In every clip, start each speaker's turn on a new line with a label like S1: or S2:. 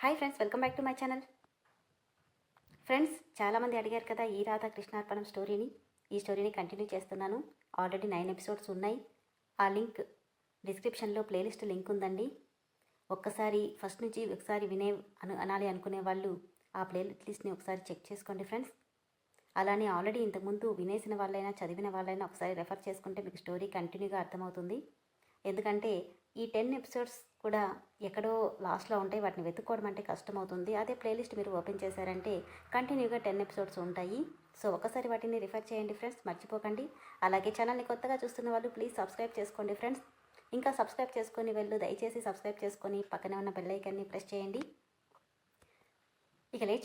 S1: Hi friends welcome back to my channel. Friends చాలామంది అడిగారు కదా ఈ రాధా కృష్ణార్పణం స్టోరీని. ఈ స్టోరీని కంటిన్యూ చేస్తున్నాను. ఆల్రెడీ నైన్ ఎపిసోడ్స్ ఉన్నాయి. ఆ లింక్ డిస్క్రిప్షన్లో ప్లేలిస్ట్ లింక్ ఉందండి. ఒక్కసారి ఫస్ట్ నుంచి ఒకసారి వినే అను అనాలి అనుకునే వాళ్ళు ఆ ప్లేలిస్ట్ని ఒకసారి చెక్ చేసుకోండి ఫ్రెండ్స్. అలానే ఆల్రెడీ ఇంతకుముందు వినేసిన వాళ్ళైనా చదివిన వాళ్ళైనా ఒకసారి రెఫర్ చేసుకుంటే మీకు స్టోరీ కంటిన్యూగా అర్థమవుతుంది. ఎందుకంటే ఈ టెన్ ఎపిసోడ్స్ కూడా ఎక్కడో లాస్ట్లో ఉంటాయి. వాటిని వెతుక్కోవడం అంటే కష్టమవుతుంది. అదే ప్లేలిస్ట్ మీరు ఓపెన్ చేశారంటే కంటిన్యూగా టెన్ ఎపిసోడ్స్ ఉంటాయి. సో ఒకసారి వాటిని రిఫర్ చేయండి ఫ్రెండ్స్. మర్చిపోకండి. అలాగే ఛానల్ని కొత్తగా చూస్తున్న వాళ్ళు ప్లీజ్ సబ్స్క్రైబ్ చేసుకోండి ఫ్రెండ్స్. ఇంకా సబ్స్క్రైబ్ చేసుకొని వెళ్ళు. దయచేసి సబ్స్క్రైబ్ చేసుకొని పక్కనే ఉన్న బెల్ ప్రెస్ చేయండి. ఇక లేట్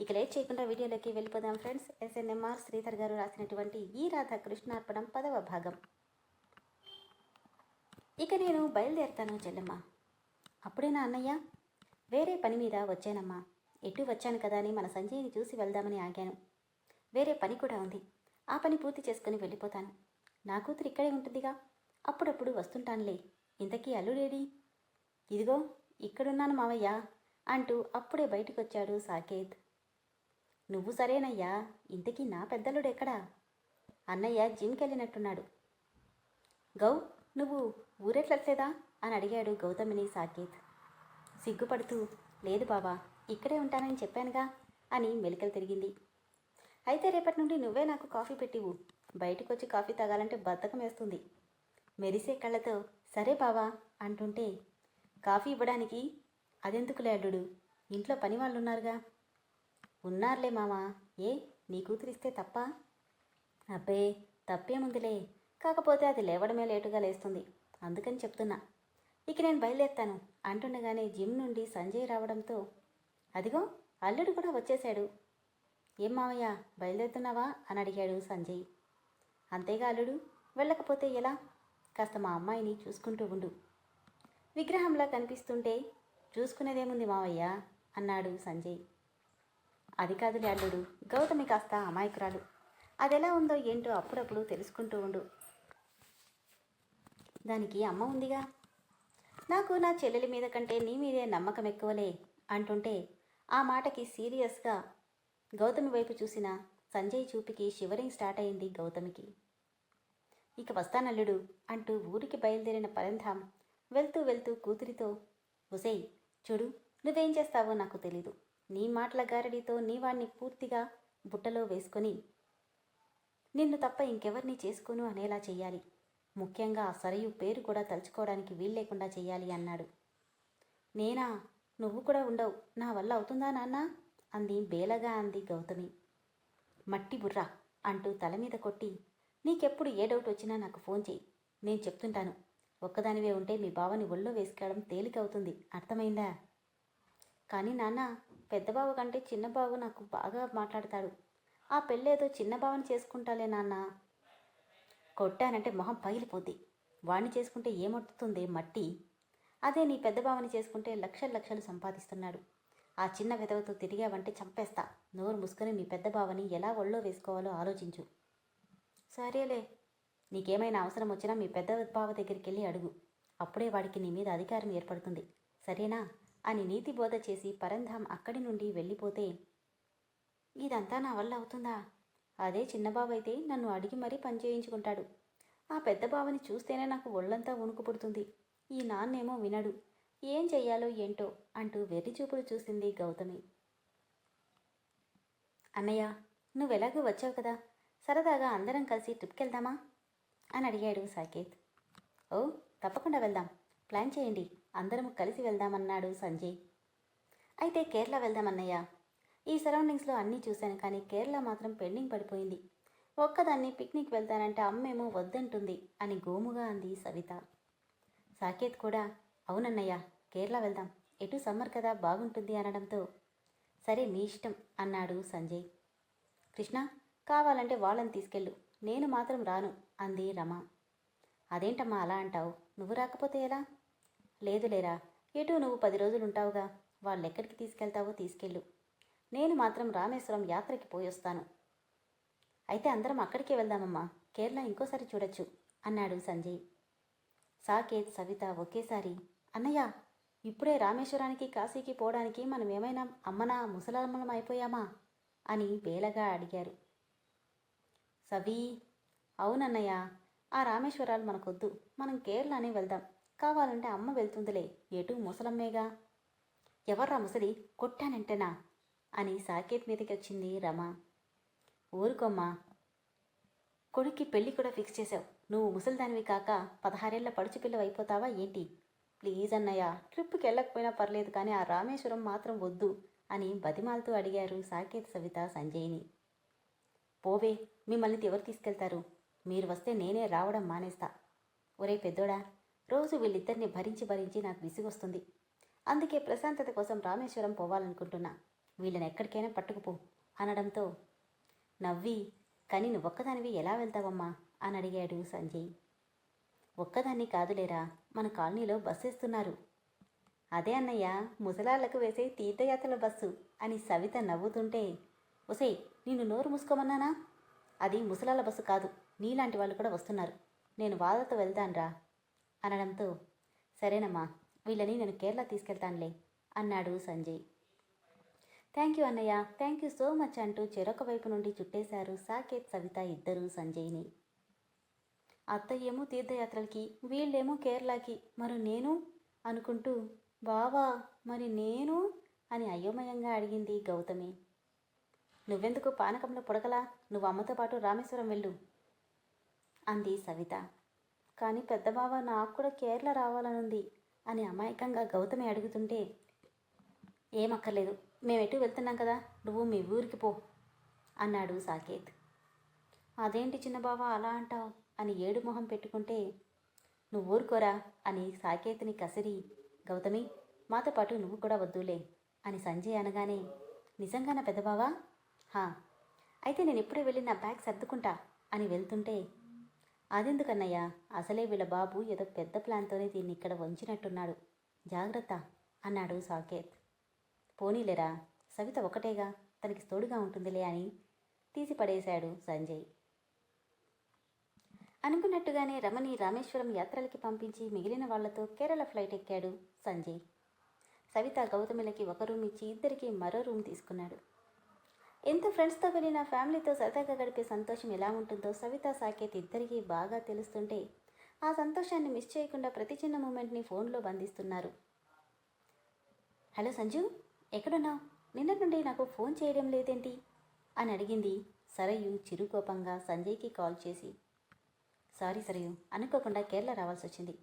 S1: ఇక లేట్ చేయకుండా వీడియోలోకి వెళ్ళిపోదాం ఫ్రెండ్స్. ఎస్ఎన్ఎంఆర్ శ్రీధర్ గారు రాసినటువంటి ఈ రాధ కృష్ణార్పణం పదవ భాగం. ఇక నేను బయలుదేరుతాను చెల్లెమ్మ. అప్పుడేనా అన్నయ్య వేరే పని మీద వచ్చానమ్మా. ఎటు వచ్చాను కదా అని మన సంజయ్ని చూసి వెళ్దామని ఆగాను. వేరే పని కూడా ఉంది. ఆ పని పూర్తి చేసుకుని వెళ్ళిపోతాను. నా కూతురు ఇక్కడే ఉంటుందిగా. అప్పుడప్పుడు వస్తుంటానులే. ఇంతకీ అల్లుడేడి? ఇదిగో ఇక్కడున్నాను మావయ్య అంటూ అప్పుడే బయటకొచ్చాడు సాకేత్. నువ్వు సరేనయ్యా. ఇంతకీ నా పెద్దలుడు ఎక్కడా? అన్నయ్య జిమ్కి వెళ్ళినట్టున్నాడు గౌ నువ్వు ఊరెట్లట్లేదా? అని అడిగాడు గౌతమిని సాకేత్. సిగ్గుపడుతూ లేదు బావా ఇక్కడే ఉంటానని చెప్పానుగా అని మెలికలు తిరిగింది. అయితే రేపటి నుండి నువ్వే నాకు కాఫీ పెట్టివు బయటకు వచ్చి కాఫీ తాగాలంటే బద్ధకం వేస్తుంది. మెరిసే కళ్ళతో సరే బావా అంటుంటే కాఫీ ఇవ్వడానికి అదెందుకులే అల్లుడు ఇంట్లో పని వాళ్ళు ఉన్నారుగా ఉన్నారులే మామా. ఏ నీ కూతురిస్తే తప్ప? అబ్బే తప్పేముందిలే. కాకపోతే అది లేవడమే లేటుగా లేస్తుంది. అందుకని చెప్తున్నా. ఇక నేను బయలుదేరుతాను అంటుండగానే జిమ్ నుండి సంజయ్ రావడంతో అదిగో అల్లుడు కూడా వచ్చేశాడు. ఏం మావయ్య బయలుదేరుతున్నావా? అని అడిగాడు సంజయ్. అంతేగా అల్లుడు వెళ్ళకపోతే ఎలా? కాస్త మా అమ్మాయిని చూసుకుంటూ ఉండు. విగ్రహంలా కనిపిస్తుంటే చూసుకునేదేముంది మావయ్య? అన్నాడు సంజయ్. అది కాదులే అల్లుడు. గౌతమి కాస్త అమాయకురాలు. అది ఎలా ఉందో ఏంటో అప్పుడప్పుడు తెలుసుకుంటూ ఉండు. దానికి అమ్మ ఉందిగా. నాకు నా చెల్లెలి మీద కంటే నీ మీదే నమ్మకం ఎక్కువలే అంటుంటే ఆ మాటకి సీరియస్గా గౌతమి వైపు చూసిన సంజయ్ చూపికి షివరింగ్ స్టార్ట్ అయింది గౌతమికి. ఇక వస్తానల్లుడు అంటూ ఊరికి బయలుదేరిన పరంధాం వెళ్తూ వెళ్తూ కూతురితో ఒసేయ్ చూడు నువ్వేం చేస్తావో నాకు తెలీదు. నీ మాటల గారడితో నీ వాణ్ణి పూర్తిగా బుట్టలో వేసుకొని నిన్ను తప్ప ఇంకెవరిని చేసుకోను అనేలా చెయ్యాలి. ముఖ్యంగా ఆ సరయు పేరు కూడా తలుచుకోవడానికి వీల్లేకుండా చెయ్యాలి అన్నాడు. నేనా? నువ్వు కూడా ఉండవు. నా వల్ల అవుతుందా నాన్న? అంది బేలగా అంది గౌతమి. మట్టి బుర్ర అంటూ తల మీద కొట్టి నీకెప్పుడు ఏ డౌట్ వచ్చినా నాకు ఫోన్ చేయి. నేను చెప్తుంటాను. ఒక్కదానివే ఉంటే మీ బావని ఒళ్ళో వేసుకోవడం తేలికవుతుంది. అర్థమైందా? కానీ నాన్న పెద్ద బావ కంటే చిన్న నాకు బాగా మాట్లాడతాడు. ఆ పెళ్ళేదో చిన్న బావని చేసుకుంటాలే నాన్న. కొట్టానంటే మొహం పగిలిపోద్ది. వాణ్ణి చేసుకుంటే ఏమొట్టుతుంది మట్టి? అదే నీ పెద్ద బావని చేసుకుంటే లక్షలు లక్షలు సంపాదిస్తున్నాడు. ఆ చిన్న విధవతో తిరిగావంటే చంపేస్తా. నోరు ముసుకొని మీ పెద్ద బావని ఎలా ఒళ్ళో వేసుకోవాలో ఆలోచించు. సరేలే. నీకేమైనా అవసరం వచ్చినా మీ పెద్ద బావ దగ్గరికి వెళ్ళి అడుగు. అప్పుడే వాడికి నీ మీద అధికారం ఏర్పడుతుంది. సరేనా? అని నీతి బోధ చేసి పరంధాం అక్కడి నుండి వెళ్ళిపోతే ఇదంతా నా వల్ల అవుతుందా? అదే చిన్న అయితే నన్ను అడిగి మరీ పని చేయించుకుంటాడు. ఆ పెద్ద బావని చూస్తేనే నాకు ఒళ్ళంతా వణుకు పుడుతుంది. ఈ నాన్నేమో వినడు. ఏం చెయ్యాలో ఏంటో అంటూ వెర్రిచూపులు చూసింది గౌతమి. అన్నయ్య నువ్వెలాగూ వచ్చావు కదా? సరదాగా అందరం కలిసి ట్రిప్కి వెళ్దామా అని అడిగాడు సాకేత్. ఓ తప్పకుండా వెళ్దాం. ప్లాన్ చేయండి. అందరం కలిసి వెళ్దామన్నాడు సంజయ్. అయితే కేరళ వెళ్దామన్నయ్య. ఈ సరౌండింగ్స్లో అన్నీ చూశాను కానీ కేరళ మాత్రం పెండింగ్ పడిపోయింది. ఒక్కదాన్ని పిక్నిక్ వెళ్తానంటే అమ్మేమో వద్దంటుంది అని గోముగా అంది సవిత. సాకేత్ కూడా అవునన్నయ్య కేరళ వెళ్దాం. ఎటు సమ్మర్ కదా బాగుంటుంది అనడంతో. సరే మీ ఇష్టం అన్నాడు సంజయ్. కృష్ణ కావాలంటే వాళ్ళని తీసుకెళ్ళు. నేను మాత్రం రాను అంది రమ. అదేంటమ్మా అలా అంటావు? నువ్వు రాకపోతే ఎలా? లేదులేరా ఎటు నువ్వు పది రోజులు ఉంటావుగా వాళ్ళు ఎక్కడికి తీసుకెళ్తావో తీసుకెళ్ళు. నేను మాత్రం రామేశ్వరం యాత్రకి పోయొస్తాను. అయితే అందరం అక్కడికే వెళ్దామమ్మా కేరళ ఇంకోసారి చూడొచ్చు అన్నాడు సంజయ్. సాకేత్ సవిత ఒకేసారి అన్నయ్య ఇప్పుడే రామేశ్వరానికి కాశీకి పోవడానికి మనం ఏమైనా అమ్మనా ముసలమ్మలం అయిపోయామా? అని వేలగా అడిగారు. సవి అవునన్నయ్య ఆ రామేశ్వరాలు మనకొద్దు మనం కేరళనే వెళ్దాం కావాలంటే అమ్మ వెళ్తుందిలే. ఎటు ముసలమ్మేగా? ఎవర్రా ముసలి? కొట్టానంటేనా? అని సాకేత్ మీదకి వచ్చింది రమ. ఊరుకోమ్మా. కొడుక్కి పెళ్ళి కూడా ఫిక్స్ చేసావు నువ్వు ముసలిదానివి కాక పదహారేళ్ళ పడుచు పిల్లవ అయిపోతావా ఏంటి? ప్లీజ్ అన్నయ్య ట్రిప్కి వెళ్ళకపోయినా పర్లేదు కానీ ఆ రామేశ్వరం మాత్రం వద్దు అని బతిమాలతూ అడిగారు సాకేత్ సవిత సంజయ్ని. పోవే మిమ్మల్ని ఎవరు తీసుకెళ్తారు? మీరు వస్తే నేనే రావడం మానేస్తా. ఒరే పెద్దోడా రోజు వీళ్ళిద్దరిని భరించి భరించి నాకు విసిగొస్తుంది. అందుకే ప్రశాంతత కోసం రామేశ్వరం పోవాలనుకుంటున్నా. వీళ్ళని ఎక్కడికైనా పట్టుకుపో అనడంతో నవ్వి కానీ నువ్వొక్కదానివి ఎలా వెళ్తావమ్మా? అని అడిగాడు సంజయ్. ఒక్కదాన్ని కాదులేరా మన కాలనీలో బస్సు వేస్తున్నారు అదే అన్నయ్య ముసలాళ్ళకు వేసే తీర్థయాత్రల బస్సు అని సవిత నవ్వుతుంటే ఒసే నిన్ను నోరు మూసుకోమన్నానా? అది ముసలాళ్ళ బస్సు కాదు నీలాంటి వాళ్ళు కూడా వస్తున్నారు. నేను వాళ్ళతో వెళ్తాన్రా. అనడంతో సరేనమ్మా వీళ్ళని నేను కేరళ తీసుకెళ్తానులే అన్నాడు సంజయ్. థ్యాంక్ యూ అన్నయ్య థ్యాంక్ యూ సో మచ్ అంటూ చెరొక వైపు నుండి చుట్టేశారు సాకేత్ సవిత ఇద్దరు సంజయ్ని. అత్తయ్యేమో తీర్థయాత్రలకి వీళ్ళేమో కేరళకి మరి నేను? అనుకుంటూ బావా మరి నేను? అని అయోమయంగా అడిగింది గౌతమి. నువ్వెందుకు పానకంలో పొడకలా? నువ్వు అమ్మతో పాటు రామేశ్వరం వెళ్ళు అంది సవిత. కానీ పెద్ద బావ నాకు కూడా కేరళ రావాలనుంది అని అమాయకంగా గౌతమి అడుగుతుంటే ఏమక్కర్లేదు మేము ఎటు వెళ్తున్నాం కదా? నువ్వు మీ ఊరికి పో అన్నాడు సాకేత్. అదేంటి చిన్న బావ అలా అంటావు? అని ఏడు మొహం పెట్టుకుంటే నువ్వు ఊరుకోరా అని సాకేత్ని కసిరి గౌతమి మాతో పాటు నువ్వు కూడా వద్దులే అని సంజయ్ అనగానే నిజంగానా పెద్దబావా? హా అయితే నేను ఇప్పుడే వెళ్ళి నా బ్యాగ్ సర్దుకుంటా అని వెళ్తుంటే అదెందుకన్నయ్యా? అసలే వీళ్ళ బాబు ఏదో పెద్ద ప్లాన్తోనే దీన్ని ఇక్కడ వంచినట్టున్నాడు. జాగ్రత్త అన్నాడు సాకేత్. పోనీలేరా? సవిత ఒకటేగా తనకి తోడుగా ఉంటుందిలే అని తీసి పడేశాడు సంజయ్. అనుకున్నట్టుగానే రమణి రామేశ్వరం యాత్రలకి పంపించి మిగిలిన వాళ్ళతో కేరళ ఫ్లైట్ ఎక్కాడు సంజయ్. సవిత గౌతమిలకి ఒక రూమ్ ఇచ్చి ఇద్దరికి మరో రూమ్ తీసుకున్నాడు. ఎంత ఫ్రెండ్స్తో వెళ్ళిన ఫ్యామిలీతో సరదాగా గడిపే సంతోషం ఎలా ఉంటుందో సవిత సాకేత్ ఇద్దరికీ బాగా తెలుస్తుంటే ఆ సంతోషాన్ని మిస్ చేయకుండా ప్రతి చిన్న మూమెంట్ని ఫోన్లో బంధిస్తున్నారు. హలో సంజు ఎక్కడున్నావు? నిన్న నుండి నాకు ఫోన్ చేయడం లేదేంటి? అని అడిగింది సరయు చిరుకోపంగా సంజయ్కి కాల్ చేసి. సారీ సరయు అనుకోకుండా కేరళ రావాల్సి వచ్చింది.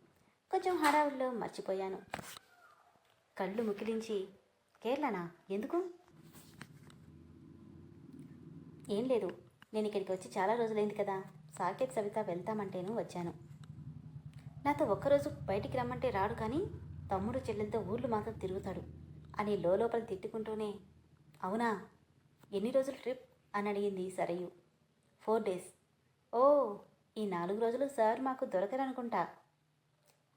S1: కొంచెం హడావుడిలో మర్చిపోయాను. కళ్ళు ముకిలించి కేరళనా? ఎందుకు? ఏం లేదు. నేను ఇక్కడికి వచ్చి చాలా రోజులైంది కదా. సాకేత్ సవిత వెళ్తామంటేను వచ్చాను. నాతో ఒక్కరోజు బయటికి రమ్మంటే రాడు కానీ తమ్ముడు చెల్లెలతో ఊర్లు మాత్రం తిరుగుతాడు. అని లోపల తిట్టుకుంటూనే అవునా? ఎన్ని రోజుల ట్రిప్? అని అడిగింది సరయు. Four days. ఓ ఈ నాలుగు రోజులు సార్ మాకు దొరకరనుకుంటా.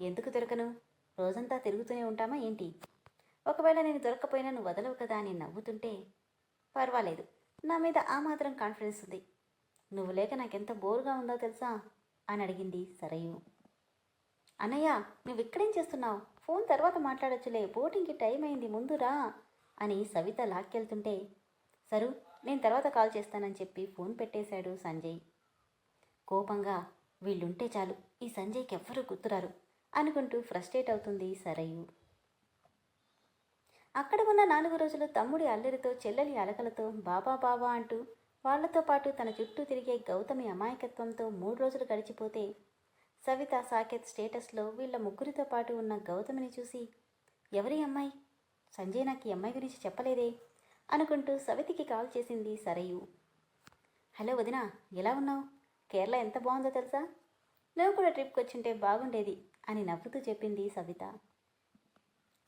S1: ఎందుకు దొరకను? రోజంతా తిరుగుతూనే ఉంటామా ఏంటి? ఒకవేళ నేను దొరకపోయినా నువ్వు వదలవు కదా అని నవ్వుతుంటే పర్వాలేదు. నా మీద ఆ మాత్రం కాన్ఫిడెన్స్ ఉంది. నువ్వు లేక నాకెంత బోరుగా ఉందో తెలుసా? అని అడిగింది సరయు అన్నయ్య నువ్వు ఇక్కడేం చేస్తున్నావు? ఫోన్ తర్వాత మాట్లాడొచ్చులే బోటింగ్కి టైం అయింది ముందురా అని సవిత లాక్కెళ్తుంటే సరు నేను తర్వాత కాల్ చేస్తానని చెప్పి ఫోన్ పెట్టేశాడు సంజయ్. కోపంగా వీళ్ళుంటే చాలు ఈ సంజయ్కి ఎవ్వరూ గుర్తురారు అనుకుంటూ ఫ్రస్ట్రేట్ అవుతుంది సరయు అక్కడ ఉన్న నాలుగు రోజులు తమ్ముడి అల్లరితో చెల్లెలి అలకలతో బాబా బాబా అంటూ వాళ్ళతో పాటు తన చుట్టూ తిరిగే గౌతమి అమాయకత్వంతో మూడు రోజులు గడిచిపోతే సవిత సాకేత్ స్టేటస్లో వీళ్ళ ముగ్గురితో పాటు ఉన్న గౌతమిని చూసి ఎవరి అమ్మాయి? సంజయ్ నాకు ఈ అమ్మాయి గురించి చెప్పలేదే? అనుకుంటూ సవితికి కాల్ చేసింది సరయు. హలో వదినా ఎలా ఉన్నావు? కేరళ ఎంత బాగుందో తెలుసా? నువ్వు కూడా ట్రిప్కి వచ్చింటే బాగుండేది అని నవ్వుతూ చెప్పింది సవిత.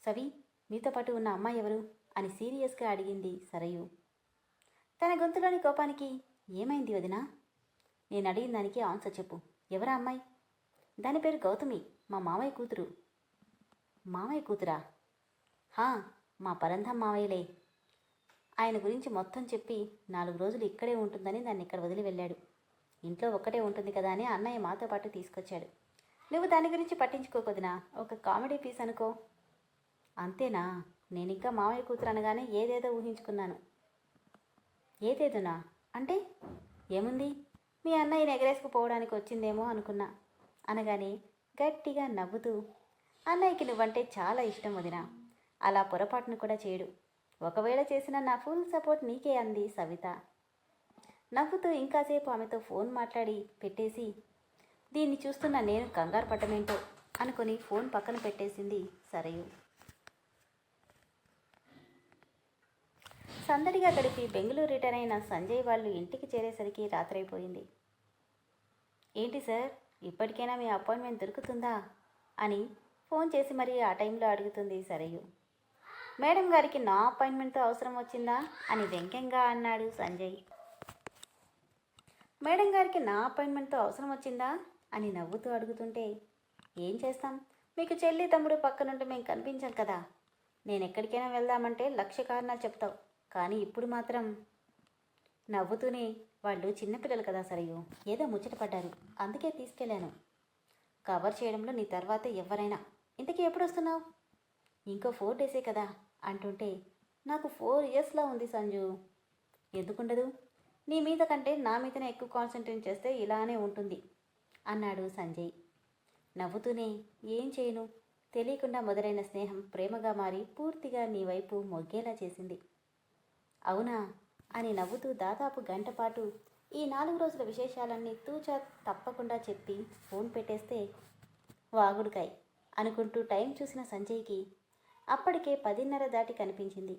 S1: సవి మీతో పాటు ఉన్న అమ్మాయి ఎవరు? అని సీరియస్గా అడిగింది సరయు. తన గొంతులోని కోపానికి ఏమైంది వదినా? నేను అడిగిన దానికి ఆన్సర్ చెప్పు. ఎవరా అమ్మాయి? దాని పేరు గౌతమి మా మామయ్య కూతురు. మామయ్య కూతురా? హా మా పరంధం మావయ్యలే ఆయన గురించి మొత్తం చెప్పి నాలుగు రోజులు ఇక్కడే ఉంటుందని దాన్ని ఇక్కడ వదిలి వెళ్ళాడు. ఇంట్లో ఒక్కటే ఉంటుంది కదా అని అన్నయ్య మాతో పాటు తీసుకొచ్చాడు. నువ్వు దాని గురించి పట్టించుకోకొదినా ఒక కామెడీ పీస్ అనుకో. అంతేనా? నేను ఇంకా మామయ్య కూతురు అనగానే ఏదేదో ఊహించుకున్నాను. ఏదేదోనా? అంటే ఏముంది? మీ అన్నయ్యని ఎగరేసుకుపోవడానికి వచ్చిందేమో అనుకున్నా. అనగానే గట్టిగా నవ్వుతూ అన్నయ్యకి నువ్వంటే చాలా ఇష్టం వదినా. అలా పొరపాటును కూడా చేయడు. ఒకవేళ చేసిన నా ఫుల్ సపోర్ట్ నీకే అంది సవిత. నవ్వుతూ ఇంకాసేపు ఆమెతో ఫోన్ మాట్లాడి పెట్టేసి దీన్ని చూస్తున్న నేను కంగారు పడ్డమేంటో అనుకుని ఫోన్ పక్కన పెట్టేసింది సరయు. సందడిగా గడిపి బెంగళూరు రిటర్న్ అయిన సంజయ్ వాళ్ళు ఇంటికి చేరేసరికి రాత్రైపోయింది. ఏంటి సార్ ఇప్పటికైనా మీ అపాయింట్మెంట్ దొరుకుతుందా? అని ఫోన్ చేసి మరీ ఆ టైంలో అడుగుతుంది సరయు. మేడం గారికి నా అపాయింట్మెంట్తో అవసరం వచ్చిందా? అని వ్యంగ్యంగా అన్నాడు సంజయ్. మేడం గారికి నా అపాయింట్మెంట్తో అవసరం వచ్చిందా? అని నవ్వుతూ అడుగుతుంటే ఏం చేస్తాం? మీకు చెల్లి తమ్ముడు పక్కనుంటే మేము కనిపించాం కదా. నేను ఎక్కడికైనా వెళ్దామంటే లక్ష్య కారణాలు చెప్తావు. కానీ ఇప్పుడు మాత్రం నవ్వుతూనే వాళ్ళు చిన్నపిల్లలు కదా సరయు. ఏదో ముచ్చటపడ్డారు అందుకే తీసుకెళ్ళాను. కవర్ చేయడంలో నీ తర్వాత ఎవరైనా. ఇంతకీ ఎప్పుడు వస్తున్నావు ఇంకో ఫోర్ డేసే కదా అంటుంటే నాకు ఫోర్ ఇయర్స్లా ఉంది సంజు. ఎందుకుండదు? నీ మీద కంటే నా మీదనే ఎక్కువ కాన్సన్ట్రేట్ చేస్తే ఇలానే ఉంటుంది అన్నాడు సంజయ్. నవ్వుతూనే ఏం చేయను? తెలియకుండా మొదలైన స్నేహం ప్రేమగా మారి పూర్తిగా నీ వైపు మొగ్గేలా చేసింది. అవునా? అని నవ్వుతూ దాదాపు గంటపాటు ఈ నాలుగు రోజుల విశేషాలన్నీ తూచా తప్పకుండా చెప్పి ఫోన్ పెట్టేస్తే వాగుడుకాయ్ అనుకుంటూ టైం చూసిన సంజయ్కి అప్పటికే పదిన్నర దాటి కనిపించింది.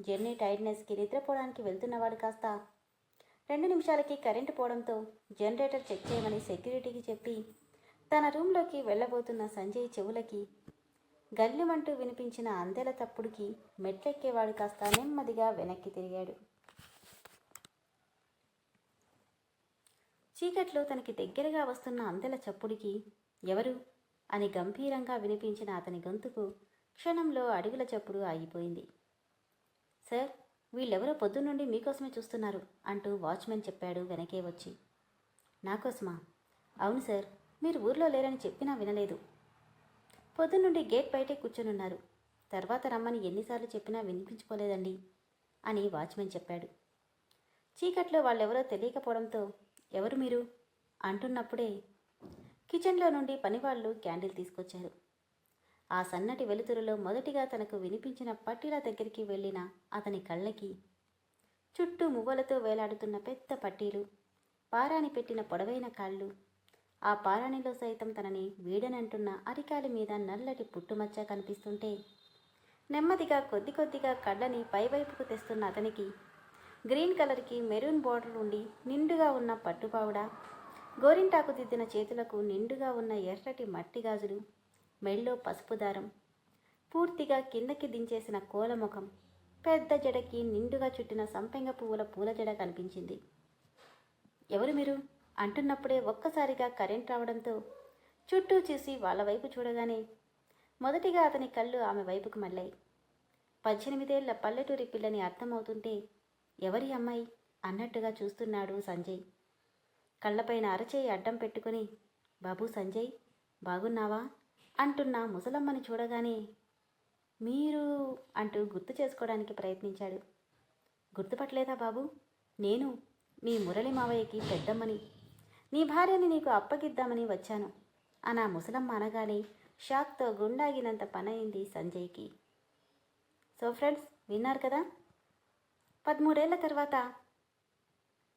S1: జర్నీ టైర్డ్నెస్కి నిద్రపోవడానికి వెళ్తున్నవాడు కాస్త రెండు నిమిషాలకి కరెంటు పోవడంతో జనరేటర్ చెక్ చేయమని సెక్యూరిటీకి చెప్పి తన రూమ్లోకి వెళ్ళబోతున్న సంజయ్ చెవులకి గల్లుమంటూ వినిపించిన అందెల తప్పుడుకి మెట్లెక్కేవాడు కాస్త నెమ్మదిగా వెనక్కి తిరిగాడు. చీకట్లో తనకి దగ్గరగా వస్తున్న అందెల చప్పుడికి ఎవరు? అని గంభీరంగా వినిపించిన అతని గొంతుకు క్షణంలో అడుగుల చప్పుడు ఆగిపోయింది. సార్ వీళ్ళెవరో పొద్దున్నుండి మీకోసమే చూస్తున్నారు అంటూ వాచ్మెన్ చెప్పాడు వెనకే వచ్చి. నాకోసమా? అవును సార్ మీరు ఊర్లో లేరని చెప్పినా వినలేదు. పొద్దునుండి గేట్ బయటే కూర్చొనున్నారు. తర్వాత రమ్మని ఎన్నిసార్లు చెప్పినా వినిపించుకోలేదండి అని వాచ్మెన్ చెప్పాడు. చీకట్లో వాళ్ళెవరో తెలియకపోవడంతో ఎవరు మీరు? అంటున్నప్పుడే కిచెన్లో నుండి పనివాళ్ళు క్యాండిల్ తీసుకొచ్చారు. ఆ సన్నటి వెలుతురులో మొదటిగా తనకు వినిపించిన పట్టీల దగ్గరికి వెళ్ళిన అతని కళ్ళకి చుట్టూ మువ్వలతో వేలాడుతున్న పెద్ద పట్టీలు పారాని పెట్టిన పొడవైన కాళ్ళు ఆ పారాణిలో సైతం తనని వీడనంటున్న అరికాలి మీద నల్లటి పుట్టుమచ్చ కనిపిస్తుంటే నెమ్మదిగా కొద్ది కొద్దిగా కళ్ళని పైవైపుకు తెస్తున్న అతనికి గ్రీన్ కలర్కి మెరూన్ బార్డర్ ఉండి నిండుగా ఉన్న పట్టుపావుడ గోరింటాకు దిద్దిన చేతులకు నిండుగా ఉన్న ఎర్రటి మట్టి గాజులు మెళ్ళో పసుపు దారం పూర్తిగా కిందకి దించేసిన కోలముఖం పెద్ద జడకి నిండుగా చుట్టిన సంపెంగ పువ్వుల పూల జడ కనిపించింది. ఎవరు మీరు? అంటున్నప్పుడే ఒక్కసారిగా కరెంట్ రావడంతో చుట్టూ చూసి వాళ్ళ వైపు చూడగానే మొదటిగా అతని కళ్ళు ఆమె వైపుకు మళ్ళాయి. పద్దెనిమిదేళ్ళ పల్లెటూరి పిల్లని అర్థమవుతుంటే ఎవరి అమ్మాయి అన్నట్టుగా చూస్తున్నాడు సంజయ్. కళ్ళపైన అరచేయి అడ్డం పెట్టుకుని బాబు సంజయ్ బాగున్నావా? అంటున్న ముసలమ్మని చూడగానే మీరు అంటూ గుర్తు చేసుకోవడానికి ప్రయత్నించాడు. గుర్తుపట్టలేదా బాబు? నేను మీ మురళి మావయ్యకి పెద్దమ్మని నీ భార్యని నీకు అప్పగిద్దామని వచ్చాను. అనా ముసలమ్మ అనగానే షాక్తో గుండాగినంత పనయింది సంజయ్కి. సో ఫ్రెండ్స్ విన్నారు కదా? పదమూడేళ్ళ తర్వాత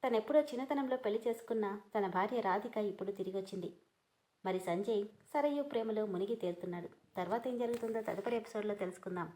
S1: తనెప్పుడో చిన్నతనంలో పెళ్ళి చేసుకున్న తన భార్య రాధిక ఇప్పుడు తిరిగి వచ్చింది మరి సంజయ్ సరయు ప్రేమలో మునిగి తేలుతున్నాడు. తర్వాత ఏం జరుగుతుందో తదుపరి ఎపిసోడ్లో తెలుసుకుందాం.